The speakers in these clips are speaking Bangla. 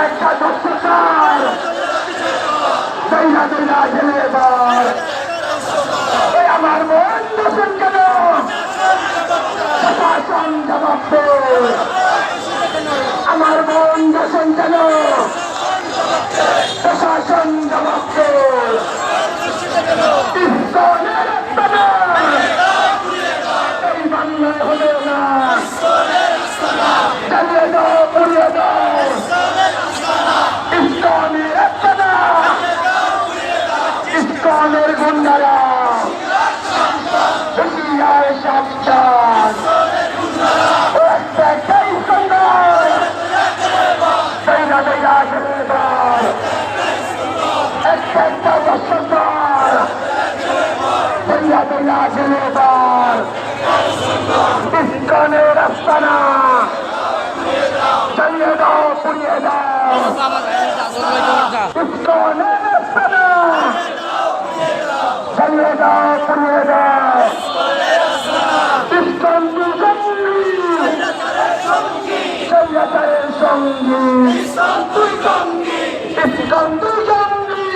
একটা দুঃসার দৈরা দৈরা গেলে এবার আমার মন দর্শন কেন প্রশাসন জবাব হলো ইস্কনের গুন্ডারা। হুঁশিয়ার সাবধান একটা ইস্কন্দার দৈরা দৈরা গেলে এবার একটা একটা বসন্তর দৈরা দৈরা গেলে এবার ইস্কনের আস্তানা জ্বালিয়ে দাও পুড়িয়ে দাও ইস্কনের আস্তানা জ্বালিয়ে দাও পুড়িয়ে দাও ইস্কন দুর্গন্ধি সৈন্যতারের সঙ্গী ইস্কন সঙ্গী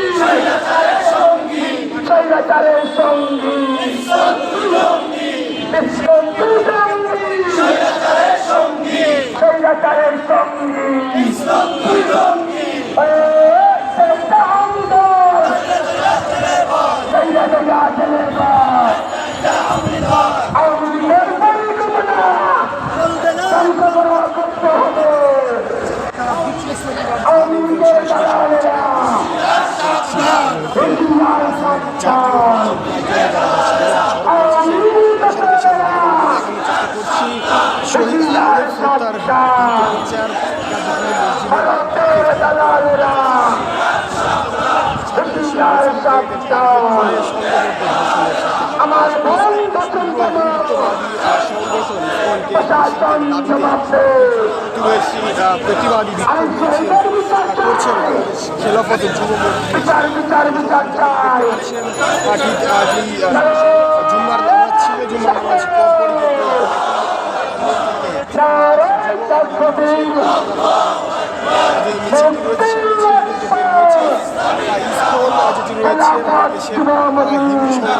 সৈন্যতারের সঙ্গী ইস্কন সঙ্গী সৈন্যতারের সঙ্গী আমার প্রতিবাদী বিক্ষোভ করছেন খেলাফত যুব বিচার বিচার বিচার চাই পার্টি এই জুম্মার নামাজ ছিল জুম্মার নামাজ পরপরই কিন্তু রয়েছে